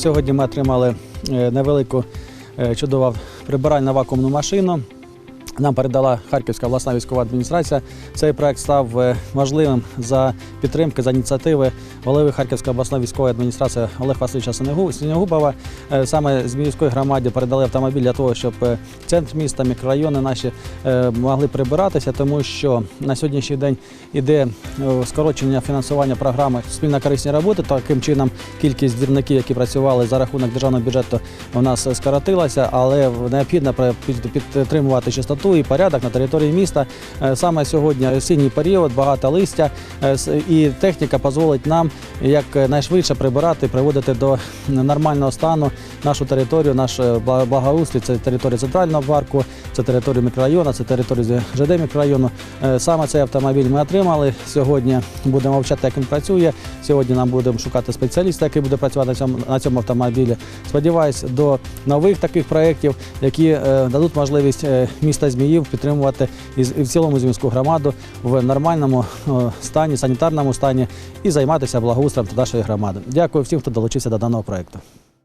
Сьогодні ми отримали е, невелику е, чудову прибиральну вакуумну машину. Нам передала Харківська обласна військова адміністрація. Цей проект став е, важливим за підтримки, за ініціативи голови Харківської обласної військової адміністрації Олег Васильовича Синегубова. Е, Саме з міської громаді передали автомобіль для того, щоб е, центр міста, мікрорайони наші е, могли прибиратися, тому що на сьогоднішній день іде е, скорочення фінансування програми спільно корисні роботи. Таким чином кількість двірників, які працювали за рахунок державного бюджету, у нас скоротилася, але необхідно підтримувати чистоту і порядок на території міста. Е, Саме сьогодні осінній період, багато листя, е, і техніка дозволить нам якнайшвидше прибирати, приводити до нормального стану нашу територію, наш е, благоустрій. Це територія центрального парку, це територія мікрорайону, це територія ЖД мікрорайону. Е, Саме цей автомобіль ми отримали. Сьогодні будемо вчати, як він працює. Сьогодні нам будемо шукати спеціаліста, який буде працювати на цьому, на цьому автомобілі. Сподіваюсь, до нових таких проєктів, які е, дадуть можливість міста Зміїв підтримувати і, в цілому Зміївську громаду в нормальному стані, санітарному стані і займатися благоустроєм нашої громади. Дякую всім, хто долучився до даного проєкту.